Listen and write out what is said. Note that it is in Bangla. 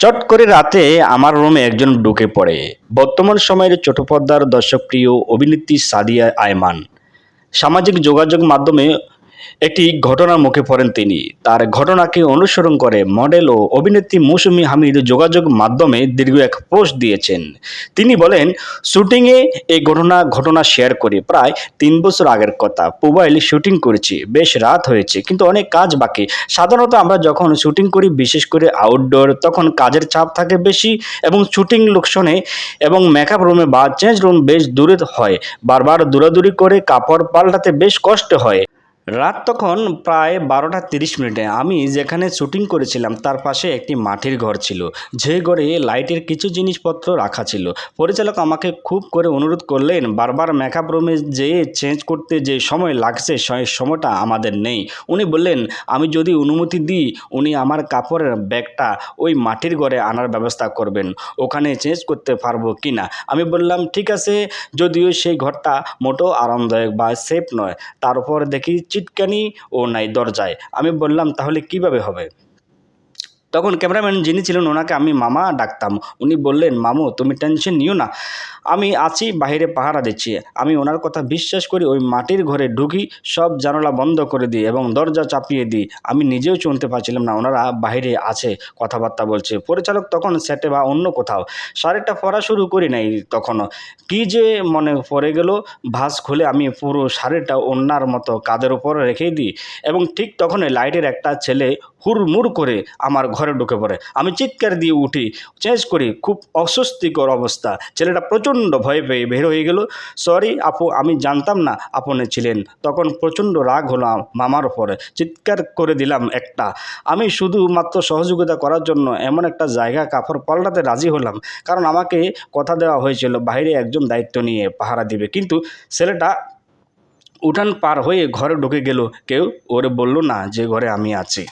চট করে রাতে আমার রুমে একজন ঢুকে পড়ে। বর্তমান সময়ের ছোট পর্দার দর্শকপ্রিয় অভিনেত্রী সাদিয়া আয়মান। সামাজিক যোগাযোগ মাধ্যমে একটি ঘটনার মুখে পড়েন তিনি। তার ঘটনাকে অনুসরণ করে মডেল ও অভিনেত্রী মৌসুমী হামিদ যোগাযোগ মাধ্যমে দীর্ঘ এক পোস্ট দিয়েছেন। তিনি বলেন, শুটিংয়ে এই ঘটনা ঘটনা শেয়ার করি প্রায় তিন বছর আগের কথা। মোবাইল শুটিং করেছি, বেশ রাত হয়েছে, কিন্তু অনেক কাজ বাকি। সাধারণত আমরা যখন শুটিং করি, বিশেষ করে আউটডোর তখন কাজের চাপ থাকে বেশি এবং শুটিং লোকশনে এবং মেকআপ রুমে বা চেঞ্জ রুম বেশ দূরে হয়। বারবার দৌড়াদৌড়ি করে কাপড় পাল্টাতে বেশ কষ্ট হয়। রাত তখন প্রায় বারোটা তিরিশ মিনিটে আমি যেখানে শুটিং করেছিলাম, তার পাশে একটি মাটির ঘর ছিল। যে ঘরে লাইটের কিছু জিনিসপত্র রাখা ছিল। পরিচালক আমাকে খুব করে অনুরোধ করলেন, বারবার মেকআপ রুমে যেয়ে চেঞ্জ করতে যে সময় লাগছে সেই সময়টা আমাদের নেই। উনি বললেন, আমি যদি অনুমতি দিই, উনি আমার কাপড়ের ব্যাগটা ওই মাটির ঘরে আনার ব্যবস্থা করবেন। ওখানে চেঞ্জ করতে পারব কি না? আমি বললাম, ঠিক আছে, যদিও সেই ঘরটা মোটো আরামদায়ক বা সেফ নয়। তার উপর দেখি চিটকানি ও নাই দরজায়। আমি বললাম তাহলে কীভাবে হবে? তখন ক্যামেরাম্যান যিনি ছিলেন, ওনাকে আমি মামা ডাকতাম। উনি বললেন, মামু, তুমি টেনশন নিও না। আমি আছি বাইরে পাহারা দিচ্ছি। আমি ওনার কথা বিশ্বাস করি, ওই মাটির ঘরে ঢুকি, সব জানালা বন্ধ করে দিই এবং দরজা চাপিয়ে দিই। আমি নিজেও শুনতে পারছিলাম না, ওনারা বাইরে আছে, কথাবার্তা বলছে। পরিচালক তখন সেটে বা অন্য কোথাও। শাড়িটা পরা শুরু করি নাই তখনও। কী যে মনে পড়ে গেল ভাস খুলে আমি পুরো শাড়িটা অন্যার মতো কাদের উপর রেখে দিই। এবং ঠিক তখনই লাইটের একটা ছেলে হুড়মুড় করে আমার ঘরে ঢুকে পড়ে। আমি চিৎকার দিয়ে উঠি, চেঞ্জ করি, খুব অস্বস্তিকর অবস্থা। ছেলেটা প্রচণ্ড ভয় পেয়ে বের হয়ে গেল। সরি আপু, আমি জানতাম না আপনি ছিলেন। তখন প্রচণ্ড রাগ হলো মামার উপরে। চিৎকার করে দিলাম একটা। আমি শুধুমাত্র সহযোগিতা করার জন্য এমন একটা জায়গা কাপড় পাল্টাতে রাজি হলাম। কারণ আমাকে কথা দেওয়া হয়েছিল, বাইরে একজন দায়িত্ব নিয়ে পাহারা দিবে। কিন্তু ছেলেটা উঠান পার হয়ে ঘরে ঢুকে গেল। কেউ ওরে বলল, না, যে ঘরে আমি আছি।